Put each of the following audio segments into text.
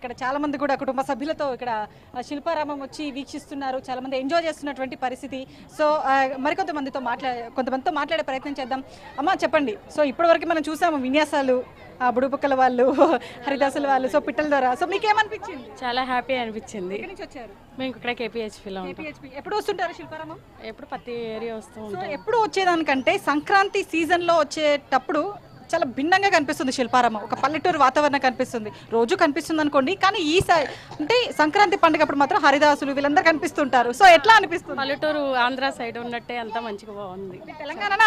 ఇక్కడ చాలా మంది కూడా కుటుంబ సభ్యులతో ఇక్కడ శిల్పారామం వచ్చి వీక్షిస్తున్నారు. చాలా మంది ఎంజాయ్ చేస్తున్నటువంటి పరిస్థితి. సో మరికొంతమందితో మాట్లా కొంతమందితో మాట్లాడే ప్రయత్నం చేద్దాం. అమ్మ చెప్పండి. సో ఇప్పటివరకు మనం చూసాము విన్యాసాలు ఆ, బుడుబుక్కల వాళ్ళు హరిదాసుల వాళ్ళు సో పిట్టల ద్వారా. సో మీకేమనిపించింది? చాలా హ్యాపీ అనిపించింది. వచ్చారు? మేము ఇక్కడ కేపీహెచ్పీలో. ఎప్పుడు వస్తుంటారు శిల్పారామం? ఎప్పుడు ప్రతి ఏరియా వస్తూ ఎప్పుడు వచ్చేదానికంటే సంక్రాంతి సీజన్లో వచ్చేటప్పుడు చాలా భిన్నంగా కనిపిస్తుంది శిల్పారామం. ఒక పల్లెటూరు వాతావరణం కనిపిస్తుంది. రోజు కనిపిస్తుంది అనుకోండి కానీ ఈ సై అంటే సంక్రాంతి పండుగ అప్పుడు మాత్రం హరిదాసులు వీళ్ళందరూ కనిపిస్తుంటారు. సో ఎట్లా అనిపిస్తుంది? పల్లెటూరు ఆంధ్ర సైడ్ ఉన్నట్టే అంతా మంచిగా బాగుంది.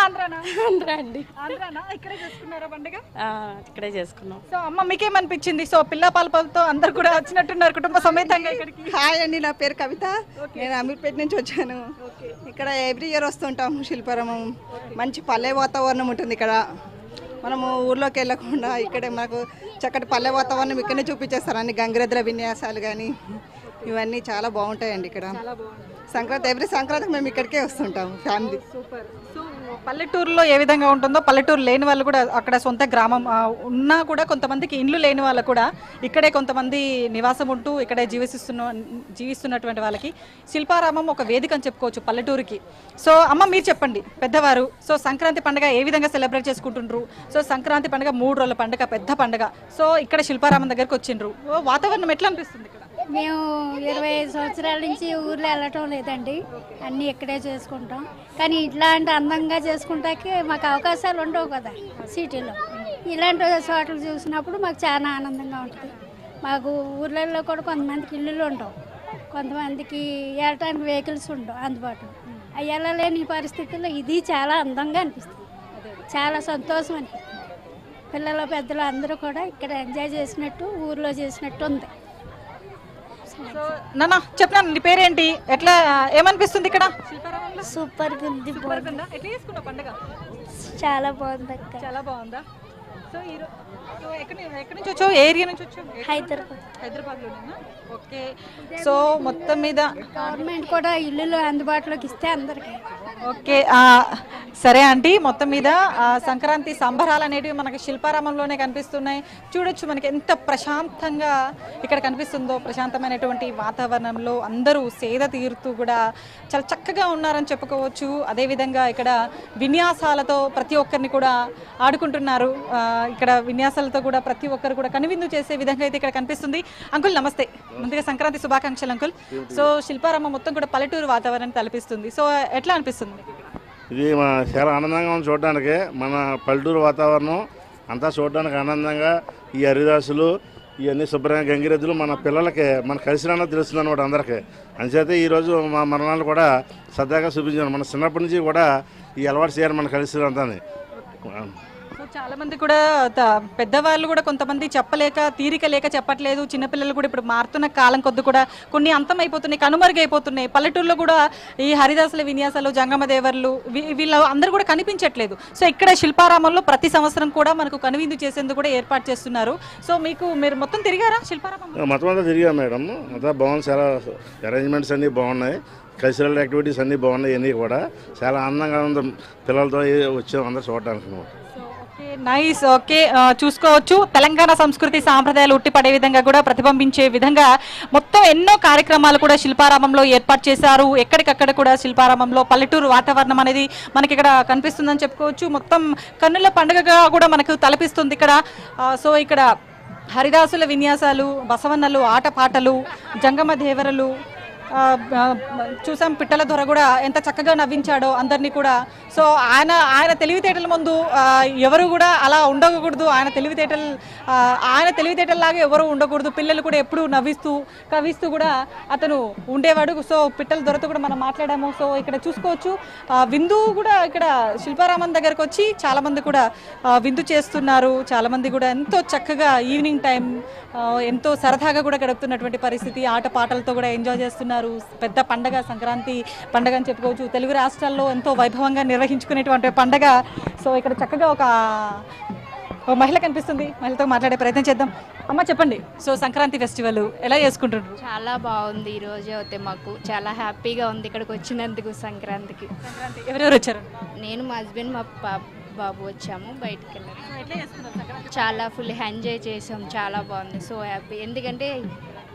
ఆంధ్రానా? ఆంధ్ర అండి. ఆంధ్రానా? ఇక్కడే చేసుకున్నారా పండుగ? ఆ, ఇక్కడే చేసుకున్నాం. సో అమ్మ మీకేమనిపించింది? సో పిల్ల పాలపలతో అందరు కూడా వచ్చినట్టున్నారు కుటుంబ సమేతంగా ఇక్కడికి. హాయ్ అండి నా పేరు కవిత. నేను అమీర్పేట నుంచి వచ్చాను. ఇక్కడ ఎవ్రీ ఇయర్ వస్తుంటాము శిల్పారామం. మంచి పల్లె వాతావరణం ఉంటుంది ఇక్కడ. మనము ఊర్లోకి వెళ్ళకుండా ఇక్కడే మనకు చక్కటి పల్లె వాతావరణం ఇక్కడనే చూపించేస్తారు అన్ని గంగిరెద్దుల విన్యాసాలు కానీ ఇవన్నీ చాలా బాగుంటాయండి ఇక్కడ. సంక్రాంతి ఎవ్రీ సంక్రాంతికి మేము ఇక్కడికే వస్తుంటాం ఫ్యామిలీ. సూపర్. సో పల్లెటూరులో ఏ విధంగా ఉంటుందో పల్లెటూరు లేని వాళ్ళు కూడా అక్కడ సొంత గ్రామం ఆ, ఉన్నా కూడా కొంతమందికి ఇండ్లు లేని వాళ్ళు కూడా ఇక్కడే కొంతమంది నివాసం ఉంటూ ఇక్కడే జీవిస్తున్న జీవిస్తున్నటువంటి వాళ్ళకి శిల్పారామం ఒక వేదిక అని చెప్పుకోవచ్చు పల్లెటూరుకి. సో అమ్మ మీరు చెప్పండి పెద్దవారు సో సంక్రాంతి పండుగ ఏ విధంగా సెలబ్రేట్ చేసుకుంటుండ్రు? సో సంక్రాంతి పండుగ మూడు రోజుల పండుగ పెద్ద పండుగ. సో ఇక్కడ శిల్పారామం దగ్గరకు వచ్చిండ్రు. ఓ, వాతావరణం ఎట్లా అనిపిస్తుంది ఇక్కడ? మేము ఇరవై ఐదు సంవత్సరాల నుంచి ఊర్లో వెళ్ళటం లేదండి. అన్నీ ఇక్కడే చేసుకుంటాం. కానీ ఇట్లాంటి అందంగా చేసుకుంటాకి మాకు అవకాశాలు ఉండవు కదా సిటీలో. ఇలాంటి చోట్ల చూసినప్పుడు మాకు చాలా ఆనందంగా ఉంటుంది. మాకు ఊర్లలో కూడా కొంతమందికి ఇల్లులు ఉండవు. కొంతమందికి వెళ్ళటానికి వెహికల్స్ ఉండవు అందుబాటులో. అవి వెళ్ళలేని ఈ పరిస్థితుల్లో ఇది చాలా అందంగా అనిపిస్తుంది. చాలా సంతోషం అనిపిస్తుంది. పిల్లలు పెద్దలు అందరూ కూడా ఇక్కడ ఎంజాయ్ చేసినట్టు ఊర్లో చేసినట్టు ఉంది. సో నాన్న చెప్పినాను నీ పేరేంటి? ఎట్లా ఏమనిపిస్తుంది ఇక్కడ? సూపర్ ఉంది? ఎట్లా చేసుకున్నావు పండుగ? చాలా బాగుంది అక్క. చాలా బాగుందా? సో ఈ రో- సో ఎక్కడి నుంచి- ఎక్కడి నుంచి వచ్చావు? ఏరియా నుంచి వచ్చావు? హైదరాబాద్. హైదరాబాద్లోనేనా? ఓకే. సో మొత్తం మీద గవర్నమెంట్ కూడా ఇల్లులు అందుబాటులోకి ఇస్తే అందరికీ. ఓకే. సరే ఆంటీ మొత్తం మీద సంక్రాంతి సంబరాలు అనేటివి మనకి శిల్పారామంలోనే కనిపిస్తున్నాయి. చూడొచ్చు మనకి ఎంత ప్రశాంతంగా ఇక్కడ కనిపిస్తుందో ప్రశాంతమైనటువంటి వాతావరణంలో అందరూ సేద తీరుతూ కూడా చాలా చక్కగా ఉన్నారని చెప్పుకోవచ్చు. అదేవిధంగా ఇక్కడ విన్యాసాలతో ప్రతి ఒక్కరిని కూడా ఆడుకుంటున్నారు. ఇక్కడ విన్యాసాలతో కూడా ప్రతి ఒక్కరు కూడా కనువిందు చేసే విధంగా అయితే ఇక్కడ కనిపిస్తుంది. అంకుల్ నమస్తే. ముందుగా సంక్రాంతి శుభాకాంక్షలు అంకుల్. సో శిల్పారామం మొత్తం కూడా పల్లెటూరు వాతావరణం తలపిస్తుంది. సో ఎట్లా అనిపిస్తుంది? ఇది మా చాలా ఆనందంగా ఉంది చూడడానికి. మన పల్లెటూరు వాతావరణం అంతా చూడడానికి ఆనందంగా. ఈ హరిదాసులు ఇవన్నీ శుభ్రంగా గంగిరెద్దులు మన పిల్లలకి మన కలిసినా తెలుస్తుంది అనమాట అందరికీ. అంచేత ఈరోజు మా మరణాలు కూడా సరదాగా చూపించాను మన చిన్నప్పటి నుంచి కూడా ఈ అలవాటు చేయాలి మన కలిసి అంతా చాలా మంది కూడా పెద్దవాళ్ళు కూడా కొంతమంది చెప్పలేక తీరిక లేక చెప్పట్లేదు. చిన్నపిల్లలు కూడా ఇప్పుడు మారుతున్న కాలం కొద్ది కూడా కొన్ని అంతం అయిపోతున్నాయి కనుమరుగైపోతున్నాయి. పల్లెటూరులో కూడా ఈ హరిదాసుల విన్యాసాలు జంగమదేవర్లు వీ- వీళ్ళ అందరూ కూడా కనిపించట్లేదు. సో ఇక్కడ శిల్పారామంలో ప్రతి సంవత్సరం కూడా మనకు కనువిందు చేసేందుకు కూడా ఏర్పాటు చేస్తున్నారు. సో మీకు మీరు మొత్తం తిరిగారా శిల్పారామం? మొత్తం అంతా తిరిగాం మేడం. అంతా బాగుంది. చాలా అరేంజ్మెంట్స్ అన్నీ బాగున్నాయి. కల్చరల్ యాక్టివిటీస్ అన్నీ బాగున్నాయి. అన్నీ కూడా చాలా ఆనందంగా ఉంది. పిల్లలతో వచ్చాం అందరూ చూడడానికి నైస్ ఓకే. చూసుకోవచ్చు. తెలంగాణ సంస్కృతి సాంప్రదాయాలు ఉట్టిపడే విధంగా కూడా ప్రతిబింబించే విధంగా మొత్తం ఎన్నో కార్యక్రమాలు కూడా శిల్పారామంలో ఏర్పాటు చేశారు. ఎక్కడికక్కడ కూడా శిల్పారామంలో పల్లెటూరు వాతావరణం అనేది మనకి ఇక్కడ కనిపిస్తుందని చెప్పుకోవచ్చు. మొత్తం కన్నుల పండుగగా కూడా మనకు తలపిస్తుంది ఇక్కడ. సో ఇక్కడ హరిదాసుల విన్యాసాలు బసవన్నలు ఆటపాటలు జంగమ దేవరలు చూసాం పిట్టల దొర కూడా ఎంత చక్కగా నవ్వించాడో అందరినీ కూడా. సో ఆయన ఆయన తెలివితేటల ముందు ఎవరు కూడా అలా ఉండకూడదు. ఆయన తెలివితేటలు ఆయన తెలివితేటల్లాగా ఎవరు ఉండకూడదు. పిల్లలు కూడా ఎప్పుడూ నవ్విస్తూ కవిస్తూ కూడా అతను ఉండేవాడు. సో పిట్టల దొరతో కూడా మనం మాట్లాడాము. సో ఇక్కడ చూసుకోవచ్చు. విందు కూడా ఇక్కడ శిల్పారామన్ దగ్గరకు వచ్చి చాలామంది కూడా విందు చేస్తున్నారు. చాలామంది కూడా ఎంతో చక్కగా ఈవినింగ్ టైం ఎంతో సరదాగా కూడా గడుపుతున్నటువంటి పరిస్థితి. ఆట పాటలతో కూడా ఎంజాయ్ చేస్తున్నారు. పెద్ద పండగ సంక్రాంతి పండగ అని చెప్పుకోవచ్చు. తెలుగు రాష్ట్రాల్లో ఎంతో వైభవంగా నిర్వహించుకునేటువంటి పండగ. సో ఇక్కడ చక్కగా ఒక మహిళ కనిపిస్తుంది. మహిళతో మాట్లాడే ప్రయత్నం చేద్దాం. అమ్మ చెప్పండి. సో సంక్రాంతి ఫెస్టివల్ ఎలా చేసుకుంటున్నారు? చాలా బాగుంది ఈ రోజు అయితే మాకు. చాలా హ్యాపీగా ఉంది ఇక్కడికి వచ్చినందుకు సంక్రాంతికి. సంక్రాంతి ఎవరెవరు వచ్చారు? నేను మా హస్బెండ్ మా బాబు వచ్చాము బయటికి వెళ్ళాము. చాలా ఫుల్ ఎంజాయ్ చేసాం. చాలా బాగుంది. So happy. ఎందుకంటే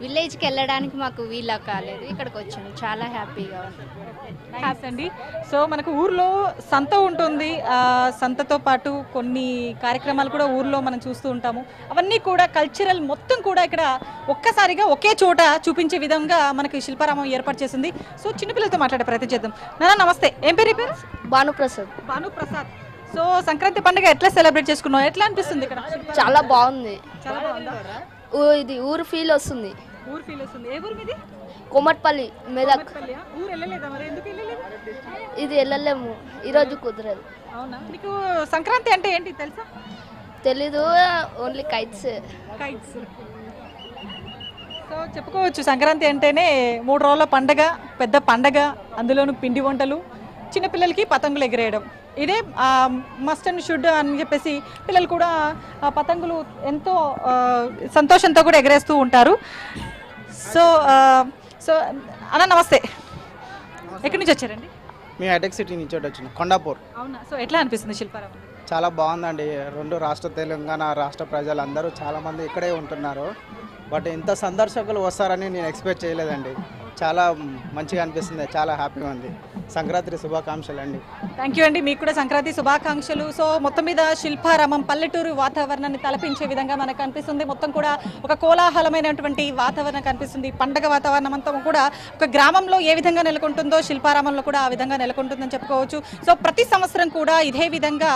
విలేజ్కి వెళ్ళడానికి మాకు వీలు కాలేదు. ఇక్కడికి వచ్చాము. చాలా హ్యాపీగా ఉంది. అండి. సో మనకు ఊర్లో సంత ఉంటుంది. ఆ సంతతో పాటు కొన్ని కార్యక్రమాలు కూడా ఊర్లో మనం చూస్తూ ఉంటాము. అవన్నీ కూడా కల్చరల్ మొత్తం కూడా ఇక్కడ ఒక్కసారిగా ఒకే చోట చూపించే విధంగా మనకి శిల్పారామం ఏర్పాటు చేసింది. సో చిన్నపిల్లలతో మాట్లాడే ప్రయత్నం చేద్దాం. నాన్న నమస్తే. ఏం పేరు పేరు? భానుప్రసాద్. భాను ప్రసాద్ సో సంక్రాంతి పండుగ ఎట్లా సెలబ్రేట్ చేసుకున్నావు? ఎట్లా అనిపిస్తుంది ఇక్కడ? చాలా బాగుంది. చాలా బాగుందా? ఊ- ఇది ఊరు ఫీల్ వస్తుంది. ఊరు ఫీల్ వస్తుంది. ఏ ఊరు మీది? కొమట్పల్లి మెదక్? ఊరు వెళ్ళలేదా మరి? ఎందుకు వెళ్ళలేదు? ఇది వెళ్ళలేము. ఈరోజు కుదరదు. అవునా? నీకు సంక్రాంతి అంటే ఏంటి తెలుసా? తెలీదు ఓన్లీ కైట్స్ కైట్స్ సో చెప్పుకోవచ్చు. సంక్రాంతి అంటేనే మూడు రోజుల పండగ పెద్ద పండగ అందులోను పిండి వంటలు చిన్నపిల్లలకి పతంగులు ఎగిరేయడం. ఇదే మస్ట్ అండ్ షుడ్ అని చెప్పేసి పిల్లలు కూడా ఆ పతంగులు ఎంతో ఆ, సంతోషంతో కూడా ఎగరేస్తూ ఉంటారు. సో సో అన్న నమస్తే. ఎక్కడి నుంచి వచ్చారండి? మేము హైటెక్ సిటీ నుంచి వచ్చినాం కొండాపూర్. అవునా? సో ఎట్లా అనిపిస్తుంది శిల్పారామం చాలా బాగుందండి. రెండు రాష్ట్ర తెలంగాణ రాష్ట్ర ప్రజలందరూ చాలామంది ఇక్కడే ఉంటున్నారు. బట్ ఇంత సందర్శకులు వస్తారని నేను ఎక్స్పెక్ట్ చేయలేదండి. చాలా మంచిగా అనిపిస్తుంది చాలా హ్యాపీగా ఉంది. సంక్రాంతి శుభాకాంక్షలు అండి. థ్యాంక్ యూ అండి. మీకు కూడా సంక్రాంతి శుభాకాంక్షలు. సో మొత్తం మీద శిల్పారామం పల్లెటూరు వాతావరణాన్ని తలపించే విధంగా మనకు కనిపిస్తుంది మొత్తం కూడా ఒక కోలాహలమైనటువంటి వాతావరణం కనిపిస్తుంది. పండగ వాతావరణం అంతా కూడా ఒక గ్రామంలో ఏ విధంగా నెలకొంటుందో శిల్పారామంలో కూడా ఆ విధంగా నెలకొంటుందని చెప్పుకోవచ్చు. సో ప్రతి సంవత్సరం కూడా ఇదే విధంగా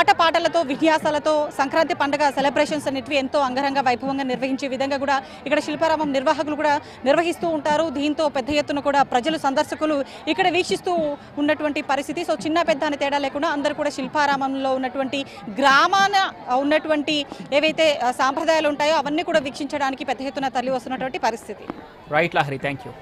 ఆటపాటలతో విన్యాసాలతో సంక్రాంతి పండుగ సెలబ్రేషన్స్ అనేటివి ఎంతో అంగరంగ వైభవంగా నిర్వహించే విధంగా కూడా ఇక్కడ శిల్పారామం నిర్వాహకులు కూడా నిర్వహిస్తూ ఉంటారు. దీంతో పెద్ద ఎత్తున కూడా ప్రజలు సందర్శకులు ఇక్కడ వీక్షిస్తూ ఉన్నటువంటి పరిస్థితి. సో చిన్న పెద్ద అనే తేడా లేకుండా అందరూ కూడా శిల్పారామంలో ఉన్నటువంటి గ్రామాన ఉన్నటువంటి ఏవైతే సాంప్రదాయాలు ఉంటాయో అవన్నీ కూడా వీక్షించడానికి పెద్ద ఎత్తున తరలి వస్తున్నటువంటి పరిస్థితి. Right Lahari thank you